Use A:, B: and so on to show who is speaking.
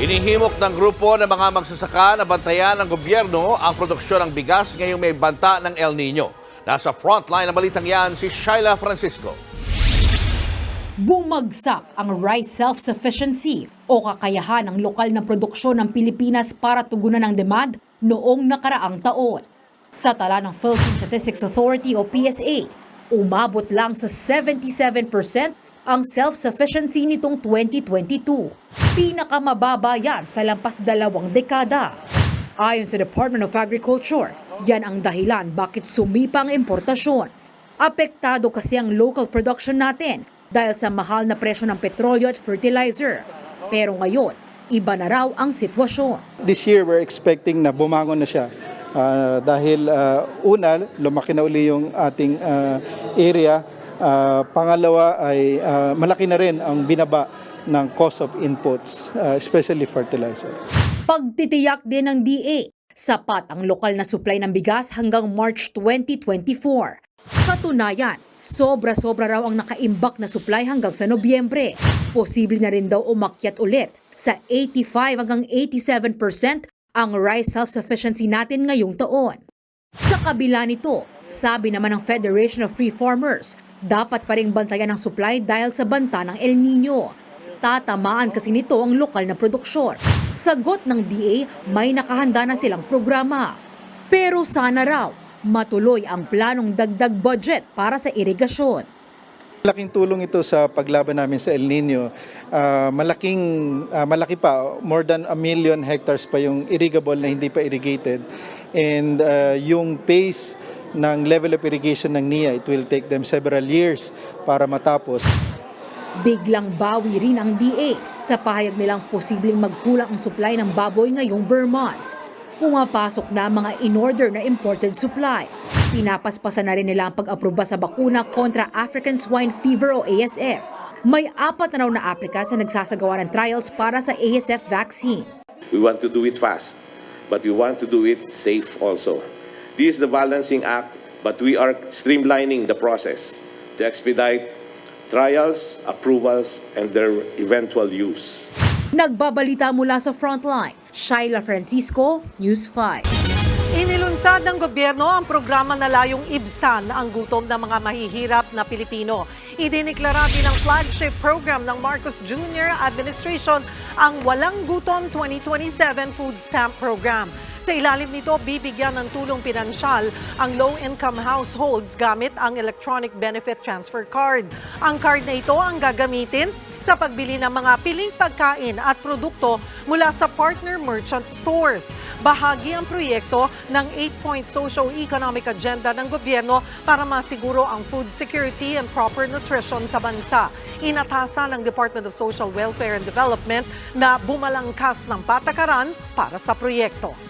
A: Inihimok ng grupo ng mga magsasaka na bantayan ng gobyerno ang produksyon ng bigas ngayong may banta ng El Nino. Nasa frontline ng balitang yan si Shaila Francisco.
B: Bumagsak ang rice self-sufficiency o kakayahan ng lokal na produksyon ng Pilipinas para tugunan ang demand noong nakaraang taon. Sa tala ng Philippine Statistics Authority o PSA, umabot lang sa 77% ang self-sufficiency nitong 2022. Pinakamababa yan sa lampas dalawang dekada. Ayon sa Department of Agriculture, yan ang dahilan bakit sumipa ang importasyon. Apektado kasi ang local production natin dahil sa mahal na presyo ng petrolyo at fertilizer. Pero ngayon, iba na raw ang sitwasyon.
C: This year, we're expecting na bumangon na siya. Ah, dahil ah, una, lumaki na uli yung ating ah, area. Ah, pangalawa ay ah, malaki na rin ang binaba ng cost of inputs, ah, especially fertilizer.
B: Pagtitiyak din ng DA, sapat ang lokal na supply ng bigas hanggang March 2024. Katunayan, sobra-sobra raw ang nakaimbak na supply hanggang sa Nobyembre. Posible na rin daw umakyat ulit sa 85 hanggang 87% ang rice self-sufficiency natin ngayong taon. Sa kabila nito, sabi naman ng Federation of Free Farmers, dapat pa rin bantayan ang supply dahil sa banta ng El Nino. Tatamaan kasi nito ang lokal na produksyon. Sagot ng DA, may nakahanda na silang programa. Pero sana raw, matuloy ang planong dagdag budget para sa irigasyon.
C: Malaking tulong ito sa paglaban namin sa El Nino. Ah, malaking, ah, malaki pa, more than a million hectares pa yung irrigable na hindi pa irrigated. And ah, yung pace ng level of irrigation ng NIA, it will take them several years para matapos.
B: Biglang bawi rin ang DA sa pahayag nilang posibleng magkulang ang supply ng baboy ngayong Burr months. Pumapasok na mga in-order na imported supply. Pinapaspasan na rin nila ang pag-aproba sa bakuna kontra African Swine Fever o ASF. May apat na raw na applicants na nagsasagawa ng trials para sa ASF vaccine.
D: We want to do it fast, but we want to do it safe also. This is the balancing act, but we are streamlining the process to expedite trials, approvals, and their eventual use.
B: Nagbabalita mula sa frontline, Shaila Francisco, News 5.
E: Inilunsad ng gobyerno ang programa na layong ibsan ang gutom ng mga mahihirap na Pilipino. Idiniklara din ang flagship program ng Marcos Jr. Administration ang Walang Gutom 2027 Food Stamp Program. Sa ilalim nito, bibigyan ng tulong pinansyal ang low-income households gamit ang Electronic Benefit Transfer Card. Ang card na ito ang gagamitin sa pagbili ng mga piling pagkain at produkto mula sa partner merchant stores. Bahagi ang proyekto ng 8-point socio-economic agenda ng gobyerno para masiguro ang food security and proper nutrition sa bansa. Inatasan ng Department of Social Welfare and Development na bumalangkas ng patakaran para sa proyekto.